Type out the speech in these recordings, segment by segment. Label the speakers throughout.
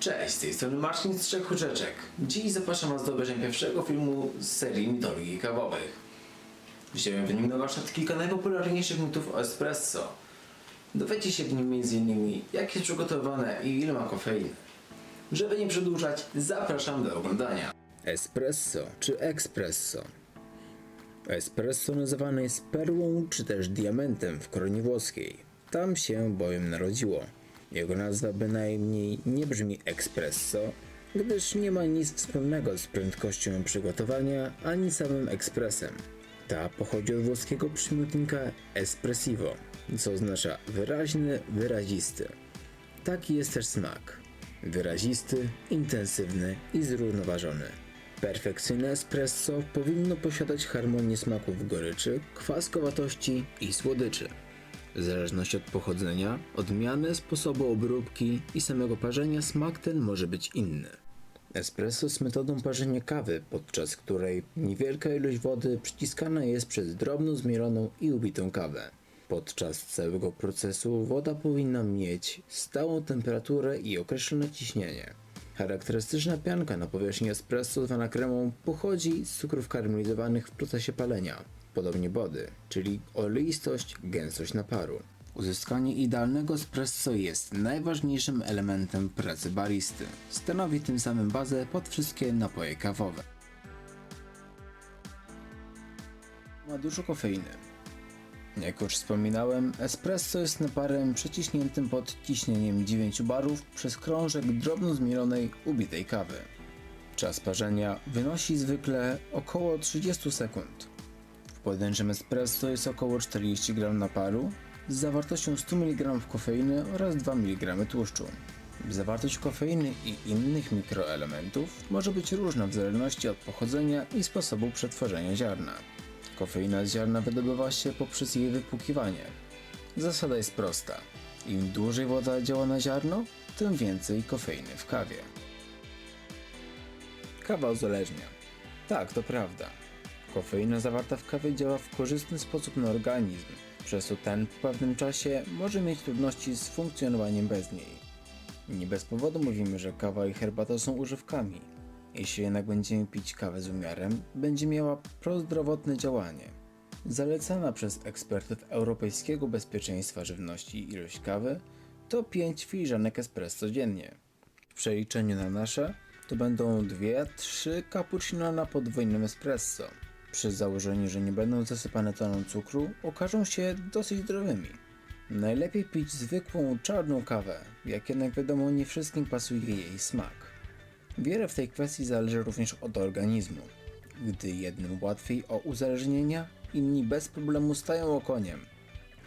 Speaker 1: Cześć, z tej strony Marcin z Trzech Huczeczek. Dziś zapraszam Was do obejrzenia pierwszego filmu z serii mitologii kawowych. Wziąłem w nim na warsztat kilka najpopularniejszych mitów o espresso. Dowiecie się w nim m.in. jak jest przygotowane i ile ma kofeiny. Żeby nie przedłużać, zapraszam do oglądania. Espresso czy espresso? Espresso nazywane jest perłą czy też diamentem w koronie włoskiej. Tam się bowiem narodziło. Jego nazwa bynajmniej nie brzmi espresso, gdyż nie ma nic wspólnego z prędkością przygotowania ani samym ekspresem. Ta pochodzi od włoskiego przymiotnika espressivo, co oznacza wyraźny, wyrazisty. Taki jest też smak. Wyrazisty, intensywny i zrównoważony. Perfekcyjne espresso powinno posiadać harmonię smaków goryczy, kwaskowatości i słodyczy. W zależności od pochodzenia, odmiany, sposobu obróbki i samego parzenia smak ten może być inny. Espresso jest metodą parzenia kawy, podczas której niewielka ilość wody przyciskana jest przez drobno zmieloną i ubitą kawę. Podczas całego procesu woda powinna mieć stałą temperaturę i określone ciśnienie. Charakterystyczna pianka na powierzchni espresso zwana kremą pochodzi z cukrów karmelizowanych w procesie palenia, podobnie wody, czyli oleistość, gęstość naparu. Uzyskanie idealnego espresso jest najważniejszym elementem pracy baristy. Stanowi tym samym bazę pod wszystkie napoje kawowe. Ma dużo kofeiny. Jak już wspominałem, espresso jest naparem przeciśniętym pod ciśnieniem 9 barów przez krążek drobno zmielonej, ubitej kawy. Czas parzenia wynosi zwykle około 30 sekund. W pojedynczym espresso jest około 40 g naparu z zawartością 100 mg kofeiny oraz 2 mg tłuszczu. Zawartość kofeiny i innych mikroelementów może być różna w zależności od pochodzenia i sposobu przetworzenia ziarna. Kofeina z ziarna wydobywa się poprzez jej wypłukiwanie. Zasada jest prosta. Im dłużej woda działa na ziarno, tym więcej kofeiny w kawie. Kawa uzależnia. Tak, to prawda. Kofeina zawarta w kawie działa w korzystny sposób na organizm, przez co ten po pewnym czasie może mieć trudności z funkcjonowaniem bez niej. Nie bez powodu mówimy, że kawa i herbata są używkami. Jeśli jednak będziemy pić kawę z umiarem, będzie miała prozdrowotne działanie. Zalecana przez ekspertów Europejskiego Bezpieczeństwa Żywności ilość kawy to 5 filiżanek espresso dziennie. W przeliczeniu na nasze to będą 2-3 cappuccino na podwójnym espresso. Przy założeniu, że nie będą zasypane toną cukru, okażą się dosyć zdrowymi. Najlepiej pić zwykłą czarną kawę, jak jednak wiadomo nie wszystkim pasuje jej smak. Wiele w tej kwestii zależy również od organizmu. Gdy jednym łatwiej o uzależnienia, inni bez problemu stają okoniem.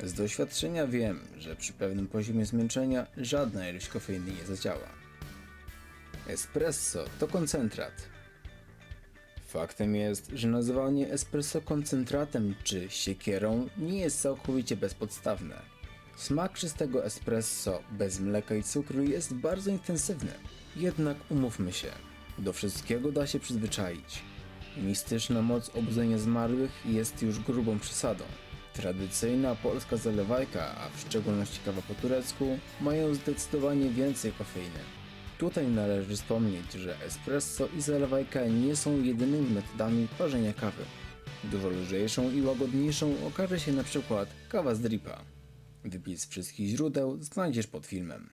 Speaker 1: Z doświadczenia wiem, że przy pewnym poziomie zmęczenia żadna ilość kofeiny nie zadziała. Espresso to koncentrat. Faktem jest, że nazywanie espresso koncentratem czy siekierą nie jest całkowicie bezpodstawne. Smak czystego espresso bez mleka i cukru jest bardzo intensywny. Jednak umówmy się, do wszystkiego da się przyzwyczaić. Mistyczna moc obudzenia zmarłych jest już grubą przesadą. Tradycyjna polska zalewajka, a w szczególności kawa po turecku, mają zdecydowanie więcej kofeiny. Tutaj należy wspomnieć, że espresso i zalewajka nie są jedynymi metodami parzenia kawy. Dużo lżejszą i łagodniejszą okaże się na przykład kawa z dripa. Wypis wszystkich źródeł znajdziesz pod filmem.